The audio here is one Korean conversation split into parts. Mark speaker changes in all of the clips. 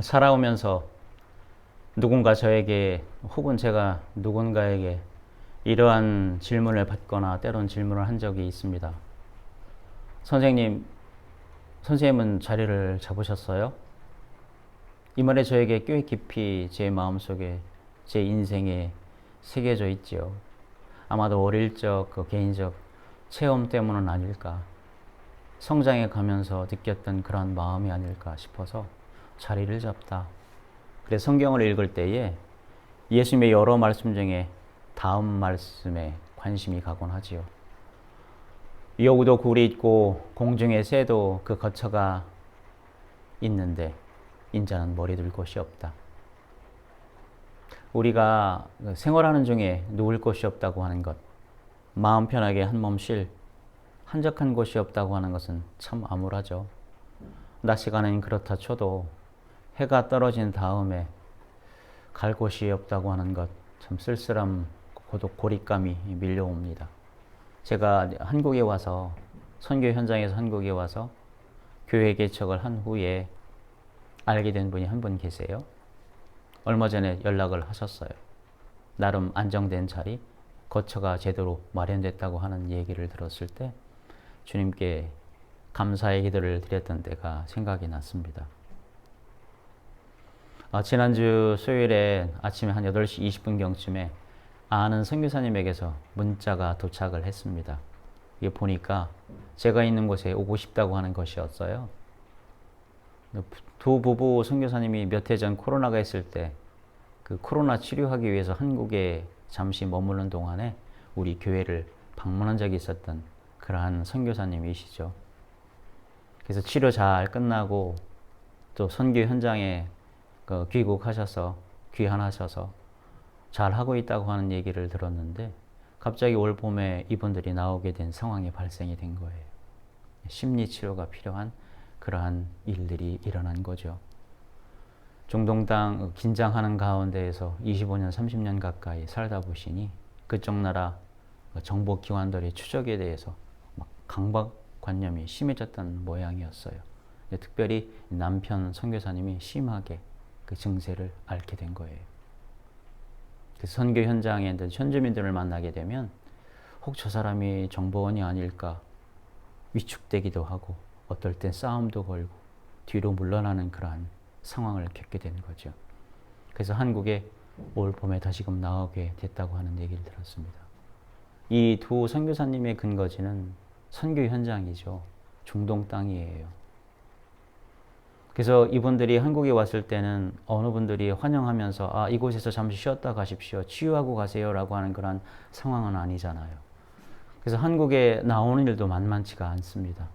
Speaker 1: 살아오면서 누군가 저에게 혹은 제가 누군가에게 이러한 질문을 받거나 때론 질문을 한 적이 있습니다. 선생님, 선생님은 자리를 잡으셨어요? 이 말에 저에게 꽤 깊이 제 마음속에 제 인생에 새겨져 있지요. 아마도 어릴 적 그 개인적 체험 때문은 아닐까. 성장해 가면서 느꼈던 그런 마음이 아닐까 싶어서 자리를 잡다. 그래서 성경을 읽을 때에 예수님의 여러 말씀 중에 다음 말씀에 관심이 가곤 하지요. 여우도 굴이 있고 공중의 새도 그 거처가 있는데 인자는 머리 둘 곳이 없다. 우리가 생활하는 중에 누울 곳이 없다고 하는 것, 마음 편하게 한 몸 쉴 한적한 곳이 없다고 하는 것은 참 암울하죠. 낮 시간은 그렇다 쳐도 해가 떨어진 다음에 갈 곳이 없다고 하는 것 참 쓸쓸함, 고독, 고립감이 밀려옵니다. 제가 한국에 와서 선교 현장에서 한국에 와서 교회 개척을 한 후에 알게 된 분이 한 분 계세요. 얼마 전에 연락을 하셨어요. 나름 안정된 자리, 거처가 제대로 마련됐다고 하는 얘기를 들었을 때 주님께 감사의 기도를 드렸던 때가 생각이 났습니다. 아, 지난주 수요일에 아침에 한 8시 20분경쯤에 아는 선교사님에게서 문자가 도착을 했습니다. 이게 보니까 제가 있는 곳에 오고 싶다고 하는 것이었어요. 두 부부 선교사님이 몇 해 전 코로나가 있을 때 그 코로나 치료하기 위해서 한국에 잠시 머무는 동안에 우리 교회를 방문한 적이 있었던 그러한 선교사님이시죠. 그래서 치료 잘 끝나고 또 선교 현장에 그 귀국하셔서 귀환하셔서 잘 하고 있다고 하는 얘기를 들었는데 갑자기 올 봄에 이분들이 나오게 된 상황이 발생이 된 거예요. 심리 치료가 필요한 그러한 일들이 일어난 거죠. 중동 땅 긴장하는 가운데에서 25년, 30년 가까이 살다 보시니 그쪽 나라 정보 기관들의 추적에 대해서 막 강박관념이 심해졌던 모양이었어요. 특별히 남편 선교사님이 심하게 그 증세를 앓게 된 거예요. 그 선교 현장에 있는 현주민들을 만나게 되면 혹 저 사람이 정보원이 아닐까 위축되기도 하고 어떨 땐 싸움도 걸고 뒤로 물러나는 그러한 상황을 겪게 된 거죠. 그래서 한국에 올 봄에 다시금 나오게 됐다고 하는 얘기를 들었습니다. 이 두 선교사님의 근거지는 선교 현장이죠. 중동 땅이에요. 그래서 이분들이 한국에 왔을 때는 어느 분들이 환영하면서 아, 이곳에서 잠시 쉬었다 가십시오. 치유하고 가세요라고 하는 그런 상황은 아니잖아요. 그래서 한국에 나오는 일도 만만치가 않습니다.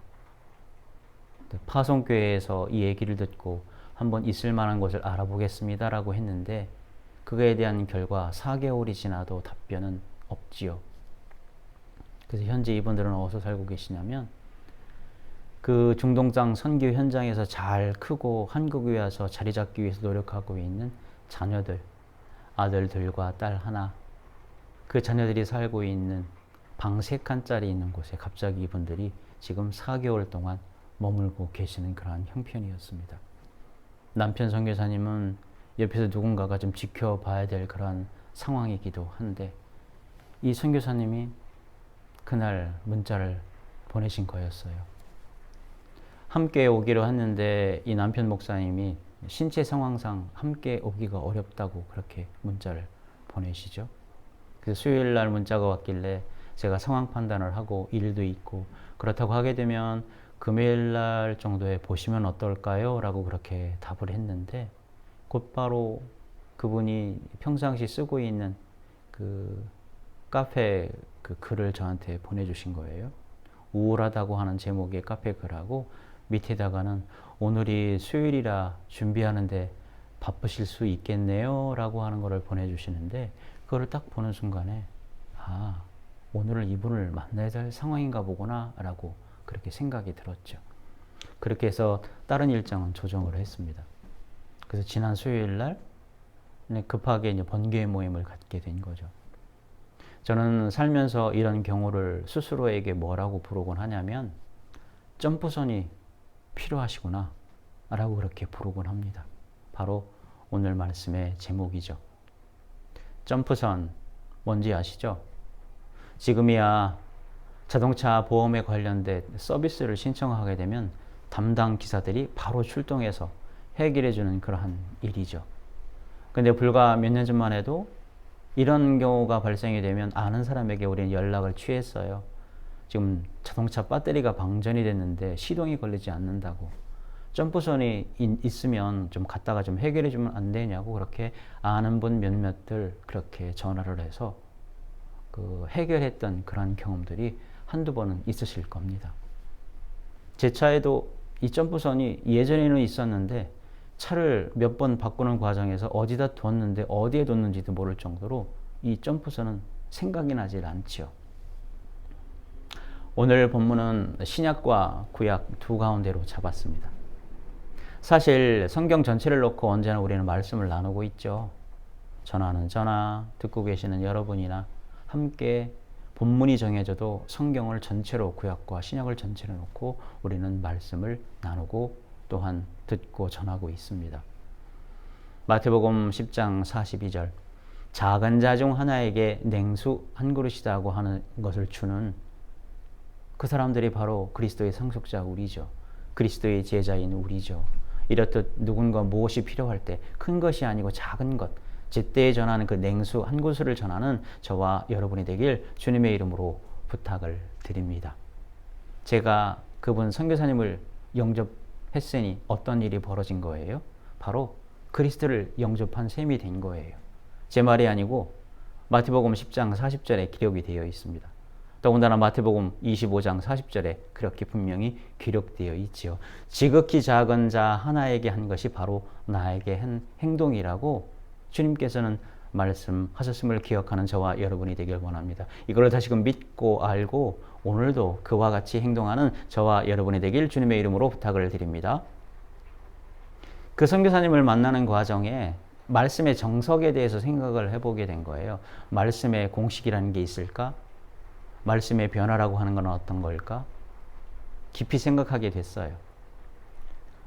Speaker 1: 파송교회에서 이 얘기를 듣고 한번 있을 만한 곳을 알아보겠습니다라고 했는데 그거에 대한 결과 4개월이 지나도 답변은 없지요. 그래서 현재 이분들은 어디서 살고 계시냐면 그 중동장 선교 현장에서 잘 크고 한국에 와서 자리 잡기 위해서 노력하고 있는 자녀들, 아들들과 딸 하나, 그 자녀들이 살고 있는 방 세 칸짜리 있는 곳에 갑자기 이분들이 지금 4개월 동안 머물고 계시는 그러한 형편이었습니다. 남편 선교사님은 옆에서 누군가가 좀 지켜봐야 될 그러한 상황이기도 한데 이 선교사님이 그날 문자를 보내신 거였어요. 함께 오기로 했는데 이 남편 목사님이 신체 상황상 함께 오기가 어렵다고 그렇게 문자를 보내시죠. 그래서 수요일 날 문자가 왔길래 제가 상황 판단을 하고 일도 있고 그렇다고 하게 되면 금요일 날 정도에 보시면 어떨까요? 라고 그렇게 답을 했는데 곧바로 그분이 평상시 쓰고 있는 그 카페 그 글을 저한테 보내주신 거예요. 우울하다고 하는 제목의 카페 글하고 밑에다가는 오늘이 수요일이라 준비하는데 바쁘실 수 있겠네요. 라고 하는 것을 보내주시는데, 그거를 딱 보는 순간에, 아, 오늘은 이분을 만나야 될 상황인가 보구나. 라고 그렇게 생각이 들었죠. 그렇게 해서 다른 일정은 조정을 했습니다. 그래서 지난 수요일 날 급하게 이제 번개 모임을 갖게 된 거죠. 저는 살면서 이런 경우를 스스로에게 뭐라고 부르곤 하냐면 점프선이 필요하시구나 라고 그렇게 부르곤 합니다. 바로 오늘 말씀의 제목이죠. 점프선 뭔지 아시죠? 지금이야 자동차 보험에 관련된 서비스를 신청하게 되면 담당 기사들이 바로 출동해서 해결해 주는 그러한 일이죠. 근데 불과 몇 년 전만 해도 이런 경우가 발생이 되면 아는 사람에게 우리는 연락을 취했어요. 지금 자동차 배터리가 방전이 됐는데 시동이 걸리지 않는다고. 점프선이 있으면 좀 갔다가 좀 해결해 주면 안 되냐고 그렇게 아는 분 몇몇들 그렇게 전화를 해서 그 해결했던 그런 경험들이 한두 번은 있으실 겁니다. 제 차에도 이 점프선이 예전에는 있었는데 차를 몇 번 바꾸는 과정에서 어디다 뒀는데 어디에 뒀는지도 모를 정도로 이 점프선은 생각이 나질 않지요. 오늘 본문은 신약과 구약 두 가운데로 잡았습니다. 사실 성경 전체를 놓고 언제나 우리는 말씀을 나누고 있죠. 전하는 전하, 듣고 계시는 여러분이나 함께 본문이 정해져도 성경을 전체로 구약과 신약을 전체로 놓고 우리는 말씀을 나누고 또한 듣고 전하고 있습니다. 마태복음 10장 42절 작은 자 중 하나에게 냉수 한 그릇이다고 하는 것을 주는 그 사람들이 바로 그리스도의 상속자 우리죠. 그리스도의 제자인 우리죠. 이렇듯 누군가 무엇이 필요할 때 큰 것이 아니고 작은 것, 제때에 전하는 그 냉수 한 구슬을 전하는 저와 여러분이 되길 주님의 이름으로 부탁을 드립니다. 제가 그분 선교사님을 영접했으니 어떤 일이 벌어진 거예요? 바로 그리스도를 영접한 셈이 된 거예요. 제 말이 아니고 마태복음 10장 40절에 기록이 되어 있습니다. 더군다나 마태복음 25장 40절에 그렇게 분명히 기록되어 있지요. 지극히 작은 자 하나에게 한 것이 바로 나에게 한 행동이라고 주님께서는 말씀하셨음을 기억하는 저와 여러분이 되길 원합니다. 이걸 다시금 믿고 알고 오늘도 그와 같이 행동하는 저와 여러분이 되길 주님의 이름으로 부탁을 드립니다. 그 선교사님을 만나는 과정에 말씀의 정석에 대해서 생각을 해보게 된 거예요. 말씀의 공식이라는 게 있을까? 말씀의 변화라고 하는 건 어떤 걸까? 깊이 생각하게 됐어요.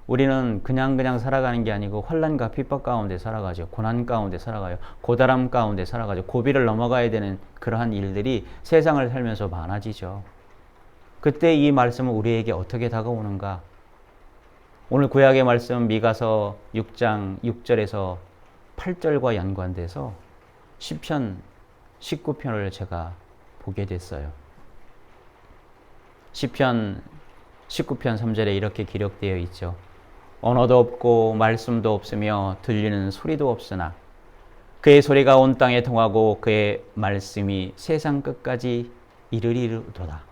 Speaker 1: 우리는 그냥 그냥 살아가는 게 아니고 환란과 핍박 가운데 살아가죠. 고난 가운데 살아가요. 고달함 가운데 살아가죠. 고비를 넘어가야 되는 그러한 일들이 세상을 살면서 많아지죠. 그때 이 말씀은 우리에게 어떻게 다가오는가? 오늘 구약의 말씀 미가서 6장 6절에서 8절과 연관돼서 시편 19편을 제가 보게 됐어요. 시편 19편 3절에 이렇게 기록되어 있죠. 언어도 없고 말씀도 없으며 들리는 소리도 없으나 그의 소리가 온 땅에 통하고 그의 말씀이 세상 끝까지 이르리로다.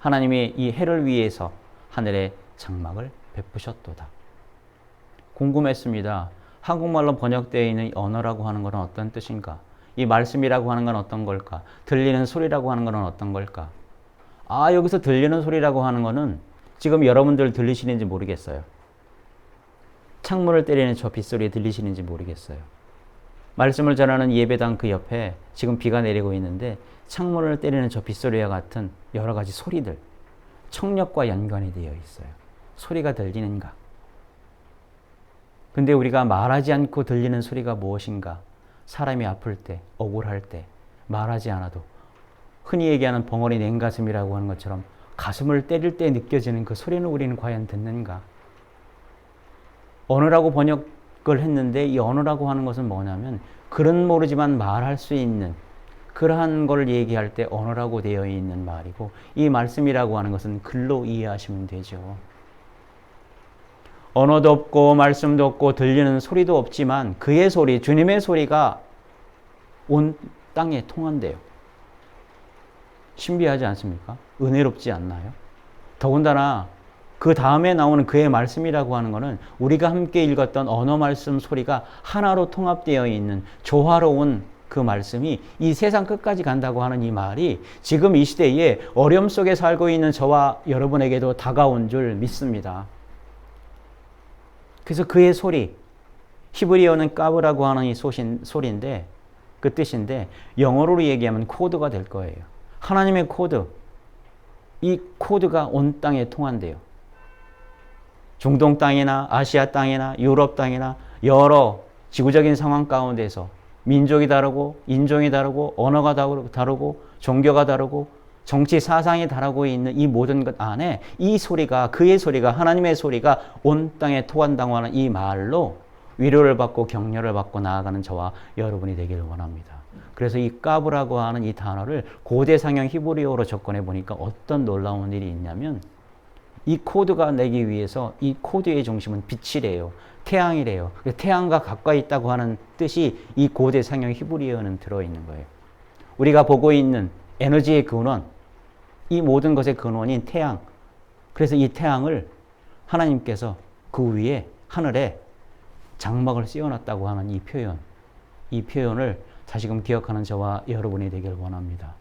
Speaker 1: 하나님이 이 해를 위해서 하늘의 장막을 베푸셨도다. 궁금했습니다. 한국말로 번역되어 있는 언어라고 하는 것은 어떤 뜻인가? 이 말씀이라고 하는 건 어떤 걸까? 들리는 소리라고 하는 것은 어떤 걸까? 아, 여기서 들리는 소리라고 하는 것은 지금 여러분들 들리시는지 모르겠어요. 창문을 때리는 저 빗소리 들리시는지 모르겠어요. 말씀을 전하는 예배당 그 옆에 지금 비가 내리고 있는데 창문을 때리는 저 빗소리와 같은 여러 가지 소리들, 청력과 연관이 되어 있어요. 소리가 들리는가? 근데 우리가 말하지 않고 들리는 소리가 무엇인가? 사람이 아플 때, 억울할 때, 말하지 않아도 흔히 얘기하는 벙어리 냉가슴이라고 하는 것처럼 가슴을 때릴 때 느껴지는 그 소리는 우리는 과연 듣는가? 언어라고 번역을 했는데 이 언어라고 하는 것은 뭐냐면 글은 모르지만 말할 수 있는 그러한 걸 얘기할 때 언어라고 되어 있는 말이고 이 말씀이라고 하는 것은 글로 이해하시면 되죠. 언어도 없고 말씀도 없고 들리는 소리도 없지만 그의 소리, 주님의 소리가 온 땅에 통한대요. 신비하지 않습니까? 은혜롭지 않나요? 더군다나 그 다음에 나오는 그의 말씀이라고 하는 것은 우리가 함께 읽었던 언어 말씀 소리가 하나로 통합되어 있는 조화로운 그 말씀이 이 세상 끝까지 간다고 하는 이 말이 지금 이 시대에 어려움 속에 살고 있는 저와 여러분에게도 다가온 줄 믿습니다. 그래서 그의 소리, 히브리어는 까브라고 하는 이 소신, 소리인데 그 뜻인데 영어로 얘기하면 코드가 될 거예요. 하나님의 코드. 이 코드가 온 땅에 통한대요. 중동 땅이나 아시아 땅이나 유럽 땅이나 여러 지구적인 상황 가운데서 민족이 다르고 인종이 다르고 언어가 다르고 종교가 다르고 정치 사상이 다르고 있는 이 모든 것 안에 이 소리가 그의 소리가 하나님의 소리가 온 땅에 토한다고 하는 이 말로 위로를 받고 격려를 받고 나아가는 저와 여러분이 되기를 원합니다. 그래서 이 까브라고 하는 이 단어를 고대 상형 히브리어로 접근해 보니까 어떤 놀라운 일이 있냐면 이 코드가 내기 위해서 이 코드의 중심은 빛이래요. 태양이래요. 태양과 가까이 있다고 하는 뜻이 이 고대 상형 히브리어는 들어 있는 거예요. 우리가 보고 있는 에너지의 근원, 이 모든 것의 근원인 태양. 그래서 이 태양을 하나님께서 그 위에 하늘에 장막을 씌워놨다고 하는 이 표현, 이 표현을 다시금 기억하는 저와 여러분이 되길 원합니다.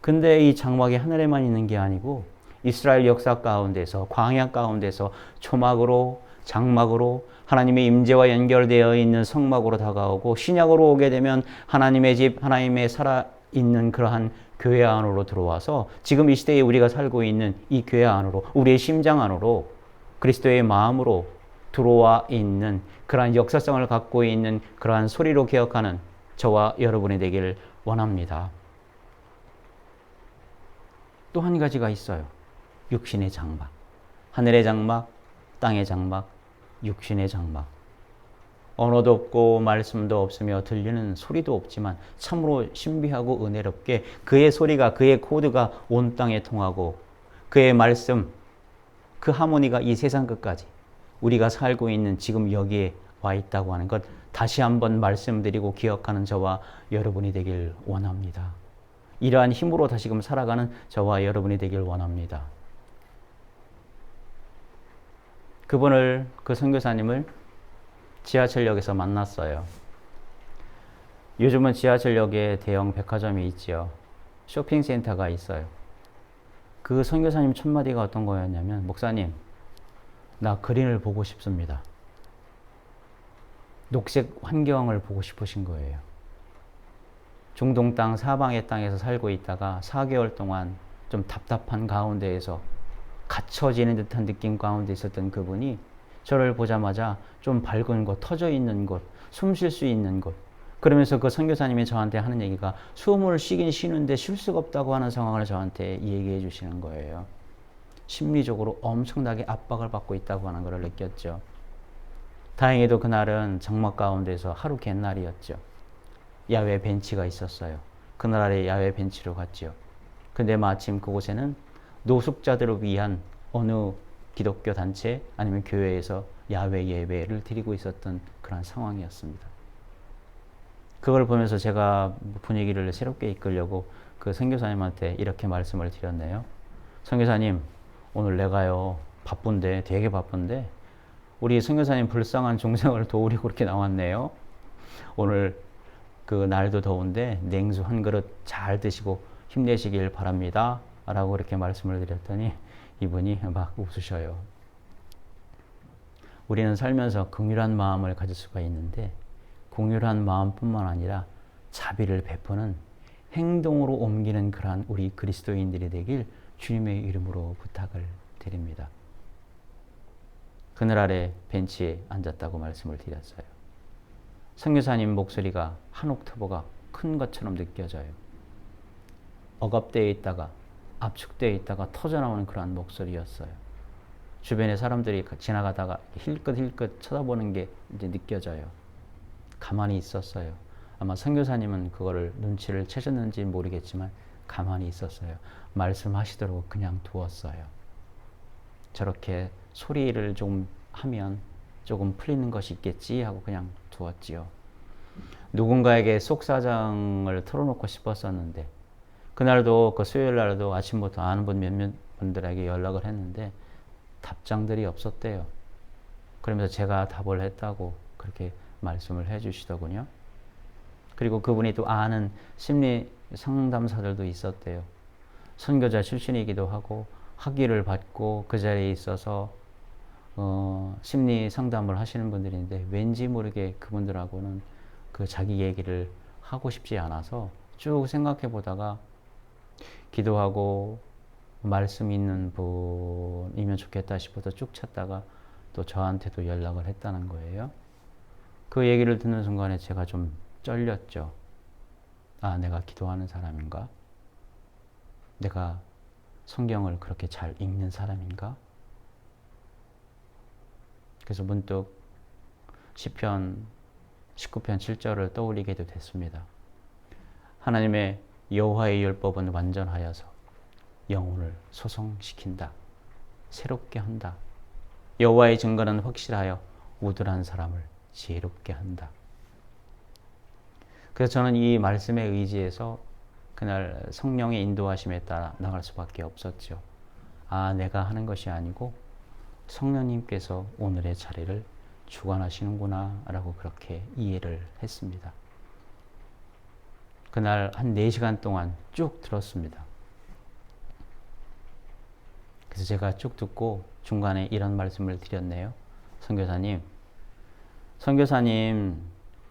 Speaker 1: 근데 이 장막이 하늘에만 있는 게 아니고 이스라엘 역사 가운데서 광야 가운데서 초막으로 장막으로 하나님의 임재와 연결되어 있는 성막으로 다가오고 신약으로 오게 되면 하나님의 집 하나님의 살아 있는 그러한 교회 안으로 들어와서 지금 이 시대에 우리가 살고 있는 이 교회 안으로 우리의 심장 안으로 그리스도의 마음으로 들어와 있는 그러한 역사성을 갖고 있는 그러한 소리로 기억하는 저와 여러분이 되기를 원합니다. 또 한 가지가 있어요. 육신의 장막. 하늘의 장막, 땅의 장막, 육신의 장막. 언어도 없고 말씀도 없으며 들리는 소리도 없지만 참으로 신비하고 은혜롭게 그의 소리가 그의 코드가 온 땅에 통하고 그의 말씀 그 하모니가 이 세상 끝까지 우리가 살고 있는 지금 여기에 와 있다고 하는 것 다시 한번 말씀드리고 기억하는 저와 여러분이 되길 원합니다. 이러한 힘으로 다시금 살아가는 저와 여러분이 되길 원합니다. 그분을 그 선교사님을 지하철역에서 만났어요. 요즘은 지하철역에 대형 백화점이 있지요. 쇼핑센터가 있어요. 그 선교사님 첫 마디가 어떤 거였냐면 목사님 나 그린을 보고 싶습니다. 녹색 환경을 보고 싶으신 거예요. 중동 땅 사방의 땅에서 살고 있다가 4개월 동안 좀 답답한 가운데에서 갇혀지는 듯한 느낌 가운데 있었던 그분이 저를 보자마자 좀 밝은 곳, 터져 있는 곳, 숨 쉴 수 있는 곳. 그러면서 그 선교사님이 저한테 하는 얘기가 숨을 쉬긴 쉬는데 쉴 수가 없다고 하는 상황을 저한테 얘기해 주시는 거예요. 심리적으로 엄청나게 압박을 받고 있다고 하는 것을 느꼈죠. 다행히도 그날은 장막 가운데서 하루 갯날이었죠. 야외 벤치가 있었어요. 그날 아래 야외 벤치로 갔죠. 근데 마침 그곳에는 노숙자들을 위한 어느 기독교 단체 아니면 교회에서 야외 예배를 드리고 있었던 그런 상황이었습니다. 그걸 보면서 제가 분위기를 새롭게 이끌려고 그 선교사님한테 이렇게 말씀을 드렸네요. 선교사님, 오늘 내가요 바쁜데 되게 바쁜데 우리 선교사님 불쌍한 중생을 도우려고 그렇게 나왔네요. 오늘 그 날도 더운데 냉수 한 그릇 잘 드시고 힘내시길 바랍니다. 라고 이렇게 말씀을 드렸더니 이분이 막 웃으셔요. 우리는 살면서 긍휼한 마음을 가질 수가 있는데 공유한 마음뿐만 아니라 자비를 베푸는 행동으로 옮기는 그러한 우리 그리스도인들이 되길 주님의 이름으로 부탁을 드립니다. 그늘 아래 벤치에 앉았다고 말씀을 드렸어요. 성교사님 목소리가 한 옥타브가 큰 것처럼 느껴져요. 억압되어 있다가 압축되어 있다가 터져나오는 그러한 목소리였어요. 주변의 사람들이 지나가다가 힐끗힐끗 쳐다보는 게 이제 느껴져요. 가만히 있었어요. 아마 선교사님은 그거를 눈치를 채셨는지 모르겠지만 가만히 있었어요. 말씀하시도록 그냥 두었어요. 저렇게 소리를 좀 하면 조금 풀리는 것이 있겠지 하고 그냥 두었지요. 누군가에게 속사정을 털어놓고 싶었었는데 그날도 그 수요일 날도 아침부터 아는 분 몇몇 분들에게 연락을 했는데 답장들이 없었대요. 그러면서 제가 답을 했다고 그렇게 말씀을 해 주시더군요. 그리고 그분이 또 아는 심리 상담사들도 있었대요. 선교자 출신이기도 하고 학위를 받고 그 자리에 있어서 어, 심리 상담을 하시는 분들인데 왠지 모르게 그분들하고는 그 자기 얘기를 하고 싶지 않아서 쭉 생각해 보다가 기도하고 말씀 있는 분이면 좋겠다 싶어서 쭉 찾다가 또 저한테도 연락을 했다는 거예요. 그 얘기를 듣는 순간에 제가 좀 쩔렸죠. 아, 내가 기도하는 사람인가? 내가 성경을 그렇게 잘 읽는 사람인가? 그래서 문득 시편 19편 7절을 떠올리게도 됐습니다. 하나님의 여호와의 율법은 완전하여서 영혼을 소성시킨다. 새롭게 한다. 여호와의 증거는 확실하여 우둔한 사람을 지혜롭게 한다. 그래서 저는 이 말씀에 의지해서 그날 성령의 인도하심에 따라 나갈 수밖에 없었죠. 아, 내가 하는 것이 아니고 성령님께서 오늘의 자리를 주관하시는구나 라고 그렇게 이해를 했습니다. 그날 한 4시간 동안 쭉 들었습니다. 그래서 제가 쭉 듣고 중간에 이런 말씀을 드렸네요. 선교사님, 선교사님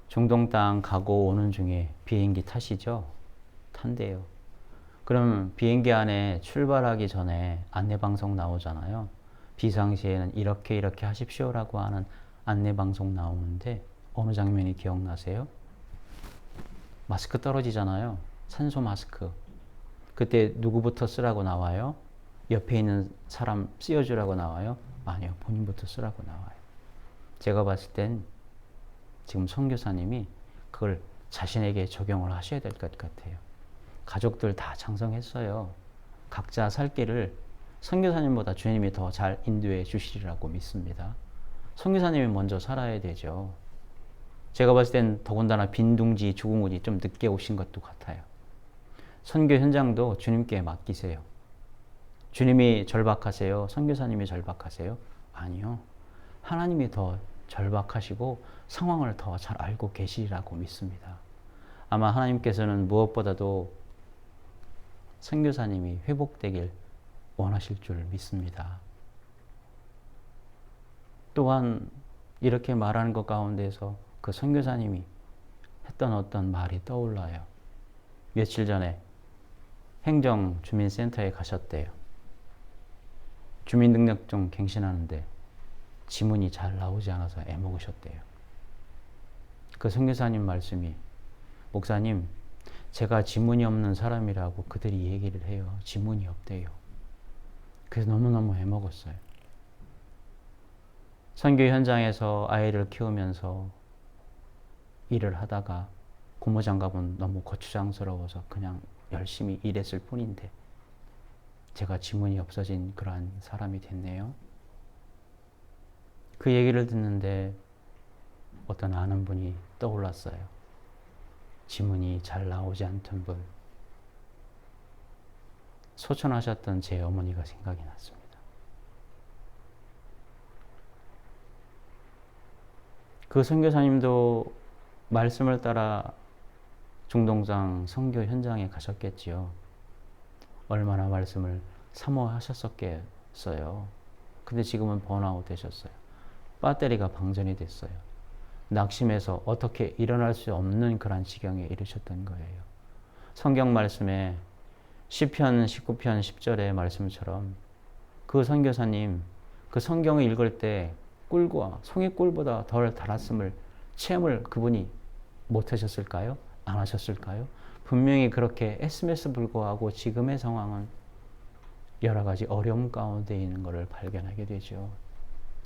Speaker 1: 중동 땅 가고 오는 중에 비행기 타시죠? 탄대요. 그럼 비행기 안에 출발하기 전에 안내 방송 나오잖아요. 비상시에는 이렇게 이렇게 하십시오라고 하는 안내 방송 나오는데 어느 장면이 기억나세요? 마스크 떨어지잖아요. 산소 마스크. 그때 누구부터 쓰라고 나와요? 옆에 있는 사람 쓰여주라고 나와요? 아니요. 본인부터 쓰라고 나와요. 제가 봤을 땐 지금 선교사님이 그걸 자신에게 적용을 하셔야 될 것 같아요. 가족들 다 장성했어요. 각자 살 길을 선교사님보다 주님이 더 잘 인도해 주시리라고 믿습니다. 선교사님이 먼저 살아야 되죠. 제가 봤을 땐 더군다나 빈둥지 분이 좀 늦게 오신 것도 같아요. 선교 현장도 주님께 맡기세요. 주님이 절박하세요? 선교사님이 절박하세요? 아니요. 하나님이 더 절박하시고 상황을 더 잘 알고 계시리라고 믿습니다. 아마 하나님께서는 무엇보다도 선교사님이 회복되길 원하실 줄 믿습니다. 또한 이렇게 말하는 것 가운데서 그 선교사님이 했던 어떤 말이 떠올라요. 며칠 전에 행정 주민센터에 가셨대요. 주민등록증 갱신하는데 지문이 잘 나오지 않아서 애먹으셨대요. 그 선교사님 말씀이 목사님 제가 지문이 없는 사람이라고 그들이 얘기를 해요. 지문이 없대요. 그래서 너무너무 애먹었어요. 선교 현장에서 아이를 키우면서 일을 하다가 고모장갑은 너무 고추장스러워서 그냥 열심히 일했을 뿐인데 제가 지문이 없어진 그러한 사람이 됐네요. 그 얘기를 듣는데 어떤 아는 분이 떠올랐어요. 지문이 잘 나오지 않던 분. 소천하셨던 제 어머니가 생각이 났습니다. 그 선교사님도 말씀을 따라 중동장 선교 현장에 가셨겠지요. 얼마나 말씀을 사모하셨었겠어요. 근데 지금은 번아웃 되셨어요. 배터리가 방전이 됐어요. 낙심해서 어떻게 일어날 수 없는 그런 지경에 이르셨던 거예요. 성경 말씀에 시편 19편 10절의 말씀처럼 그 선교사님 그 성경을 읽을 때 꿀과 송이 꿀보다 덜 달았음을 체험을 그분이 못 하셨을까요? 안 하셨을까요? 분명히 그렇게 했음에도 불구하고 지금의 상황은 여러 가지 어려움 가운데 있는 것을 발견하게 되죠.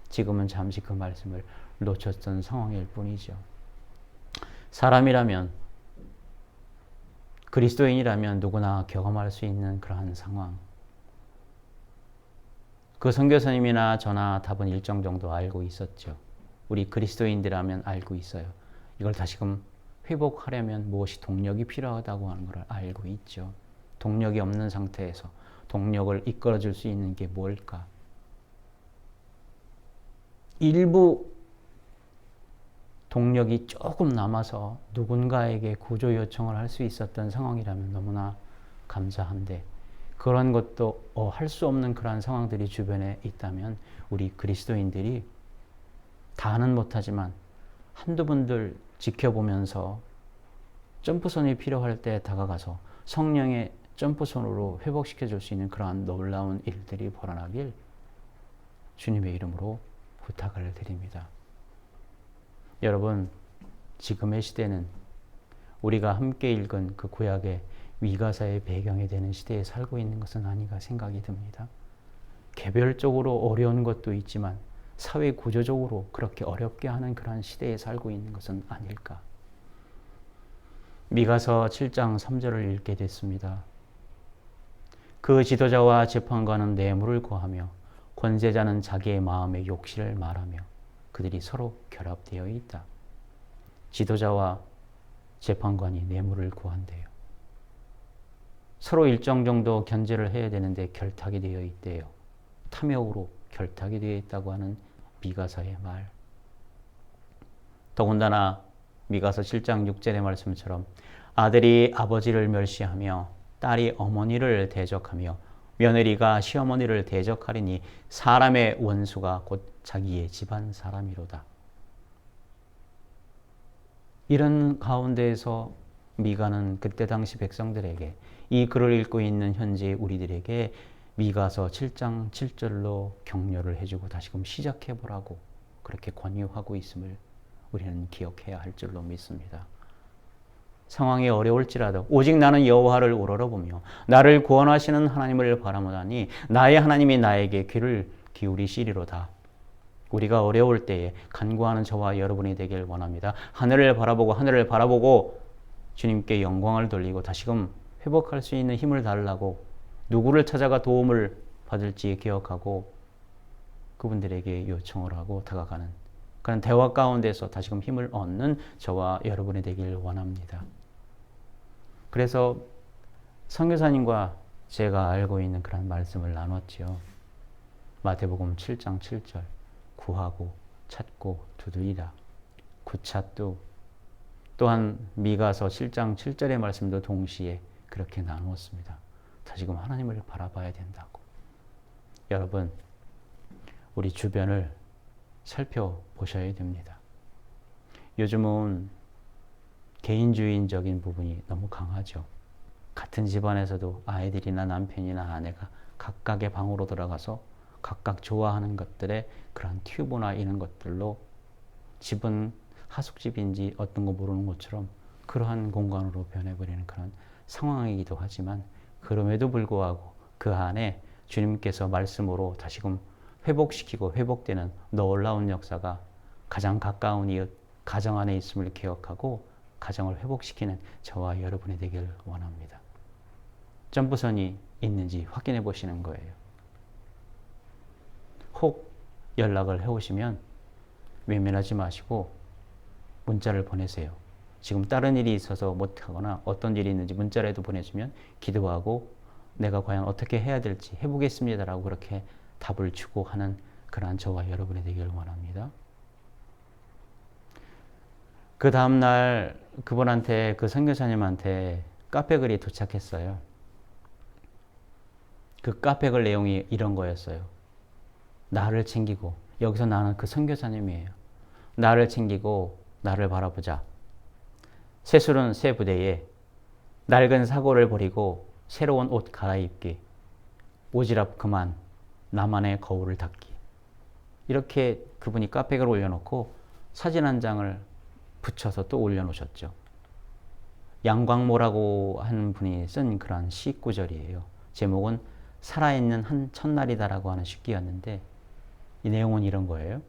Speaker 1: 지금은 잠시 그 말씀을 놓쳤던 상황일 뿐이죠. 사람이라면 그리스도인이라면 누구나 경험할 수 있는 그러한 상황. 그 선교사님이나 저나 답은 일정 정도 알고 있었죠. 우리 그리스도인들이라면 알고 있어요. 이걸 다시금 회복하려면 무엇이 동력이 필요하다고 하는 걸 알고 있죠. 동력이 없는 상태에서 동력을 이끌어 줄 수 있는 게 뭘까? 일부 동력이 조금 남아서 누군가에게 구조 요청을 할 수 있었던 상황이라면 너무나 감사한데 그런 것도 어, 할 수 없는 그러한 상황들이 주변에 있다면 우리 그리스도인들이 다는 못하지만 한두 분들 지켜보면서 점프선이 필요할 때 다가가서 성령의 점프선으로 회복시켜 줄 수 있는 그러한 놀라운 일들이 벌어나길 주님의 이름으로 부탁을 드립니다. 여러분, 지금의 시대는 우리가 함께 읽은 그 구약의 미가사의 배경이 되는 시대에 살고 있는 것은 아닌가 생각이 듭니다. 개별적으로 어려운 것도 있지만 사회 구조적으로 그렇게 어렵게 하는 그런 시대에 살고 있는 것은 아닐까. 미가서 7장 3절을 읽게 됐습니다. 그 지도자와 재판관은 뇌물을 구하며 권세자는 자기의 마음의 욕실을 말하며 그들이 서로 결합되어 있다. 지도자와 재판관이 뇌물을 구한대요. 서로 일정 정도 견제를 해야 되는데 결탁이 되어 있대요. 탐욕으로 결탁이 되어 있다고 하는 미가서의 말. 더군다나 미가서 7장 6절의 말씀처럼 아들이 아버지를 멸시하며 딸이 어머니를 대적하며 며느리가 시어머니를 대적하리니 사람의 원수가 곧 자기의 집안 사람이로다. 이런 가운데에서 미가는 그때 당시 백성들에게 이 글을 읽고 있는 현재 우리들에게 미가서 7장 7절로 격려를 해주고 다시금 시작해 보라고 그렇게 권유하고 있음을 우리는 기억해야 할 줄로 믿습니다. 상황이 어려울지라도 오직 나는 여호와를 우러러보며 나를 구원하시는 하나님을 바라보다니 나의 하나님이 나에게 귀를 기울이시리로다. 우리가 어려울 때에 간구하는 저와 여러분이 되길 원합니다. 하늘을 바라보고 하늘을 바라보고 주님께 영광을 돌리고 다시금 회복할 수 있는 힘을 달라고 누구를 찾아가 도움을 받을지 기억하고 그분들에게 요청을 하고 다가가는 그런 대화 가운데서 다시금 힘을 얻는 저와 여러분이 되길 원합니다. 그래서 선교사님과 제가 알고 있는 그런 말씀을 나눴죠. 마태복음 7장 7절 구하고 찾고 두드리라 구찾도 또한 미가서 7장 7절의 말씀도 동시에 그렇게 나누었습니다. 다시금 하나님을 바라봐야 된다고. 여러분, 우리 주변을 살펴보셔야 됩니다. 요즘은 개인주의적인 부분이 너무 강하죠. 같은 집안에서도 아이들이나 남편이나 아내가 각각의 방으로 들어가서 각각 좋아하는 것들의 그런 튜브나 이런 것들로 집은 하숙집인지 어떤 거 모르는 것처럼 그러한 공간으로 변해버리는 그런 상황이기도 하지만 그럼에도 불구하고 그 안에 주님께서 말씀으로 다시금 회복시키고 회복되는 놀라운 역사가 가장 가까운 이웃 가정 안에 있음을 기억하고 가정을 회복시키는 저와 여러분이 되길 원합니다. 점프선이 있는지 확인해 보시는 거예요. 혹 연락을 해 오시면 외면하지 마시고 문자를 보내세요. 지금 다른 일이 있어서 못하거나 어떤 일이 있는지 문자라도 보내주면 기도하고 내가 과연 어떻게 해야 될지 해보겠습니다라고 그렇게 답을 주고 하는 그러한 저와 여러분이 되기를 원합니다. 그 다음날 그분한테 그 선교사님한테 카페 글이 도착했어요. 그 카페 글 내용이 이런 거였어요. 나를 챙기고 여기서 나는 그 선교사님이에요. 나를 챙기고 나를 바라보자. 새술은 새 부대에 낡은 사고를 버리고 새로운 옷 갈아입기. 오지랖 그만 나만의 거울을 닦기. 이렇게 그분이 카페글 올려놓고 사진 한 장을 붙여서 또 올려놓으셨죠. 양광모라고 하는 분이 쓴 그런 시 구절이에요. 제목은 살아있는 한 첫날이다라고 하는 시기였는데 이 내용은 이런 거예요.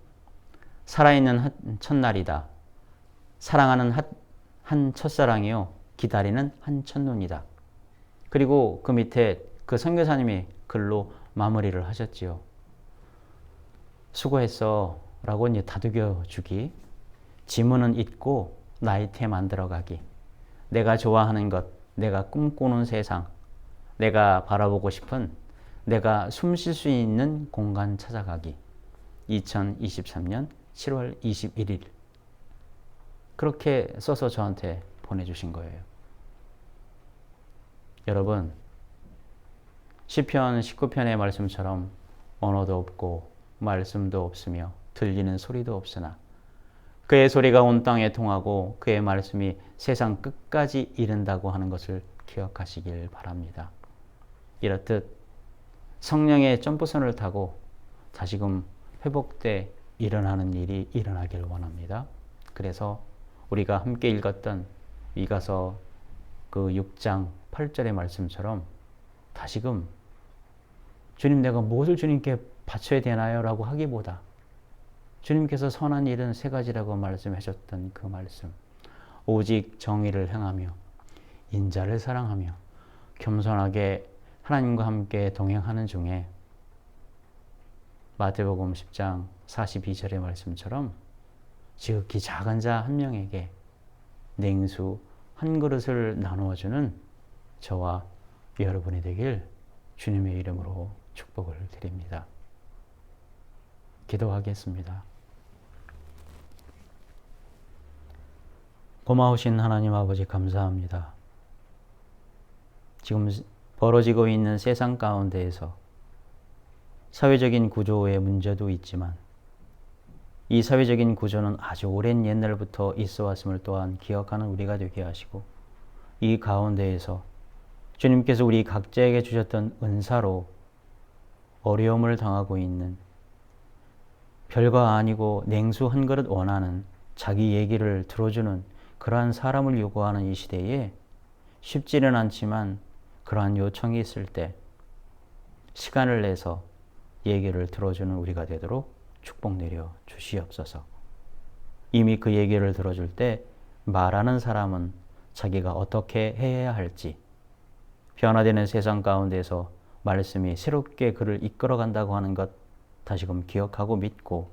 Speaker 1: 살아있는 한 첫날이다. 사랑하는 한 첫사랑이요. 기다리는 한 첫눈이다. 그리고 그 밑에 그 선교사님이 글로 마무리를 하셨지요. 수고했어. 라고 이제 다독여 주기. 지문은 잊고 나이테 만들어 가기. 내가 좋아하는 것, 내가 꿈꾸는 세상, 내가 바라보고 싶은, 내가 숨 쉴 수 있는 공간 찾아가기. 2023년 7월 21일. 그렇게 써서 저한테 보내주신 거예요. 여러분, 시편 19편의 말씀처럼 언어도 없고 말씀도 없으며 들리는 소리도 없으나 그의 소리가 온 땅에 통하고 그의 말씀이 세상 끝까지 이른다고 하는 것을 기억하시길 바랍니다. 이렇듯 성령의 점프선을 타고 다시금 회복돼 일어나는 일이 일어나길 원합니다. 그래서 우리가 함께 읽었던 이가서 그 6장 8절의 말씀처럼 다시금 주님 내가 무엇을 주님께 바쳐야 되나요? 라고 하기보다 주님께서 선한 일은 세 가지라고 말씀하셨던 그 말씀. 오직 정의를 행하며 인자를 사랑하며 겸손하게 하나님과 함께 동행하는 중에 마태복음 10장 42절의 말씀처럼 지극히 작은 자 한 명에게 냉수 한 그릇을 나누어 주는 저와 여러분이 되길 주님의 이름으로 축복을 드립니다. 기도하겠습니다. 고마우신 하나님 아버지 감사합니다. 지금 벌어지고 있는 세상 가운데에서 사회적인 구조의 문제도 있지만 이 사회적인 구조는 아주 오랜 옛날부터 있어 왔음을 또한 기억하는 우리가 되게 하시고 이 가운데에서 주님께서 우리 각자에게 주셨던 은사로 어려움을 당하고 있는 별거 아니고 냉수 한 그릇 원하는 자기 얘기를 들어주는 그러한 사람을 요구하는 이 시대에 쉽지는 않지만 그러한 요청이 있을 때 시간을 내서 얘기를 들어주는 우리가 되도록 축복 내려 주시옵소서. 이미 그 얘기를 들어줄 때 말하는 사람은 자기가 어떻게 해야 할지 변화되는 세상 가운데서 말씀이 새롭게 그를 이끌어 간다고 하는 것 다시금 기억하고 믿고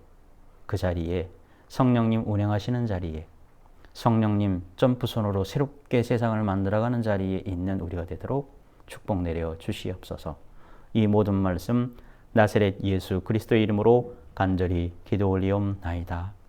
Speaker 1: 그 자리에 성령님 운행하시는 자리에 성령님 점프손으로 새롭게 세상을 만들어가는 자리에 있는 우리가 되도록 축복 내려 주시옵소서. 이 모든 말씀 나세렛 예수 그리스도의 이름으로 간절히 기도 올리옵나이다.